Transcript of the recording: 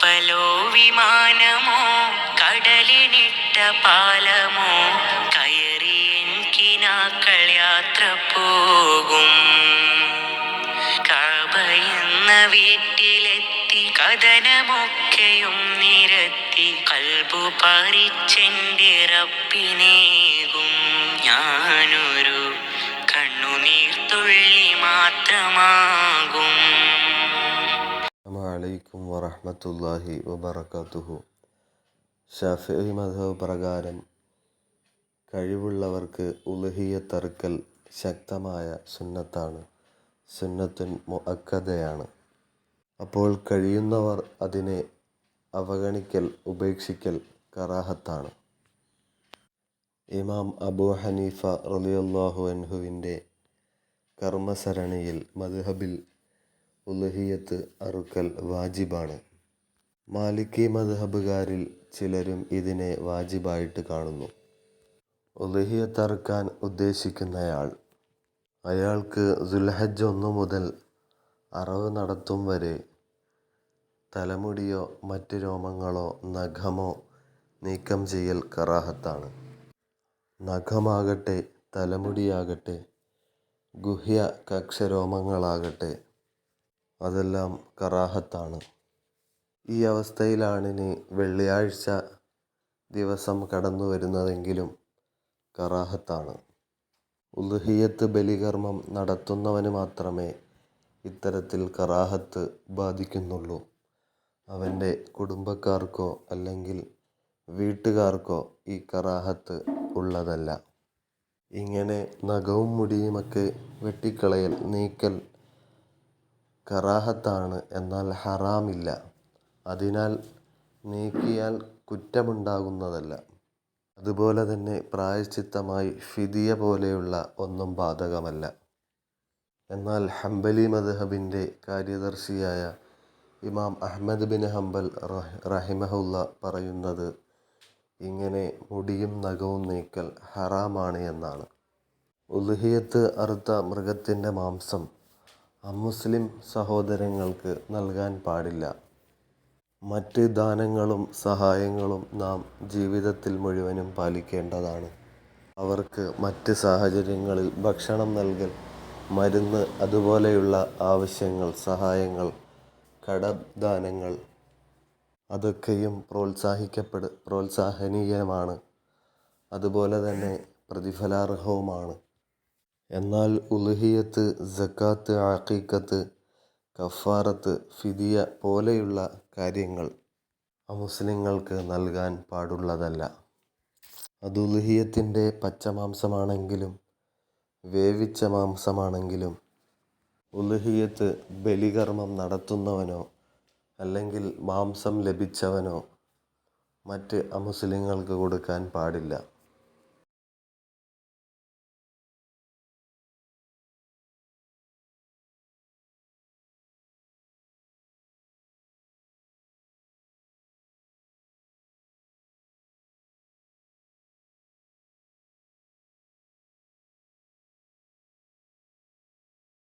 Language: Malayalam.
കപ്പലോ വിമാനമോ കടലിനിട്ട പാലമോ കയറി എൻകിനാക്കൾ യാത്ര പോകും. കബ എന്ന വീട്ടിലെത്തി കഥനമൊക്കെയും നിരത്തി കൽബു പറിച്ചെന്റെ റപ്പിനേകും ഞാനൊരു കണ്ണുനീർത്തുള്ളി മാത്രമാകും അലൈക്കും വറഹമത്തല്ലാഹി വബർക്കാത്തുഹു ഷാഫി മധവ് പ്രകാരം കഴിവുള്ളവർക്ക് ഉലഹിയത്തറുക്കൽ ശക്തമായ സുന്നത്താണ്. സുന്നത്തുൻ മുഅക്കദയാണ്. അപ്പോൾ കഴിയുന്നവർ അതിനെ അവഗണിക്കൽ ഉപേക്ഷിക്കൽ കറാഹത്താണ്. ഇമാം അബൂ ഹനീഫ റളിയല്ലാഹു അൻഹുവിന്റെ കർമ്മസരണിയിൽ മദ്ഹബിൽ ഉലഹിയത്ത് അറുക്കൽ വാജിബാണ്. മാലിക്കി മദ്ഹബുകാരിൽ ചിലരും ഇതിനെ വാജിബായിട്ട് കാണുന്നു. ഉലഹിയത്ത് അറുക്കാൻ ഉദ്ദേശിക്കുന്നയാൾ അയാൾക്ക് ദുൽഹജ്ജ് ഒന്ന് മുതൽ അറവ് നടത്തും വരെ തലമുടിയോ മറ്റ് രോമങ്ങളോ നഖമോ നീക്കം ചെയ്യൽ കറാഹത്താണ്. നഖമാകട്ടെ തലമുടിയാകട്ടെ ഗുഹ്യ കക്ഷരോമങ്ങളാകട്ടെ അതെല്ലാം കറാഹത്താണ്. ഈ അവസ്ഥയിലാണ് അവസ്ഥയിലാണിനി വെള്ളിയാഴ്ച ദിവസം കടന്നു വരുന്നതെങ്കിലും കറാഹത്താണ്. ഉൽഹിയത്ത് ബലികർമ്മം നടത്തുന്നവന് മാത്രമേ ഇത്തരത്തിൽ കറാഹത്ത് ബാധിക്കുന്നുള്ളൂ. അവന്റെ കുടുംബക്കാർക്കോ അല്ലെങ്കിൽ വീട്ടുകാർക്കോ ഈ കറാഹത്ത് ഉള്ളതല്ല. ഇങ്ങനെ നഖവും മുടിയുമൊക്കെ വെട്ടിക്കളയൽ നീക്കൽ കറാഹത്താണ് എന്നാൽ ഹറാമില്ല. അതിനാൽ നീക്കിയാൽ കുറ്റമുണ്ടാകുന്നതല്ല. അതുപോലെ തന്നെ പ്രായശ്ചിത്തമായി ഫിദിയ പോലെയുള്ള ഒന്നും ബാധകമല്ല. എന്നാൽ ഹംബലി മദ്ഹബിന്റെ കാര്യദർശിയായ ഇമാം അഹമ്മദ് ബിൻ ഹംബൽ റഹിമഹുല്ല പറയുന്നത് ഇങ്ങനെ മുടിയും നഖവും നീക്കൽ ഹറാമാണ് എന്നാണ്. ഉൽഹിയത്ത് അറുത്ത മൃഗത്തിന്റെ മാംസം അമുസ്ലിം സഹോദരങ്ങൾക്ക് നൽകാൻ പാടില്ല. മറ്റ് ദാനങ്ങളും സഹായങ്ങളും നാം ജീവിതത്തിൽ മുഴുവനും പാലിക്കേണ്ടതാണ്. അവർക്ക് മറ്റ് സാഹചര്യങ്ങളിൽ ഭക്ഷണം നൽകൽ മരുന്ന് അതുപോലെയുള്ള ആവശ്യങ്ങൾ സഹായങ്ങൾ കടദാനങ്ങൾ അതൊക്കെയും പ്രോത്സാഹിക്കപ്പെട് പ്രോത്സാഹനീയമാണ്. അതുപോലെ തന്നെ പ്രതിഫലാർഹവുമാണ്. എന്നാൽ ഉലഹിയത്ത് സക്കാത്ത് അഖീഖത്ത് കഫാറത്ത് ഫിദിയ പോലെയുള്ള കാര്യങ്ങൾ അമുസ്ലിങ്ങൾക്ക് നൽകാൻ പാടുള്ളതല്ല. അത് ഉലഹിയത്തിന്റെ പച്ചമാംസമാണെങ്കിലും വേവിച്ച മാംസമാണെങ്കിലും ഉലഹിയത്ത് ബലികർമ്മം നടത്തുന്നവനോ അല്ലെങ്കിൽ മാംസം ലഭിച്ചവനോ മറ്റ് അമുസ്ലിങ്ങൾക്ക് കൊടുക്കാൻ പാടില്ല.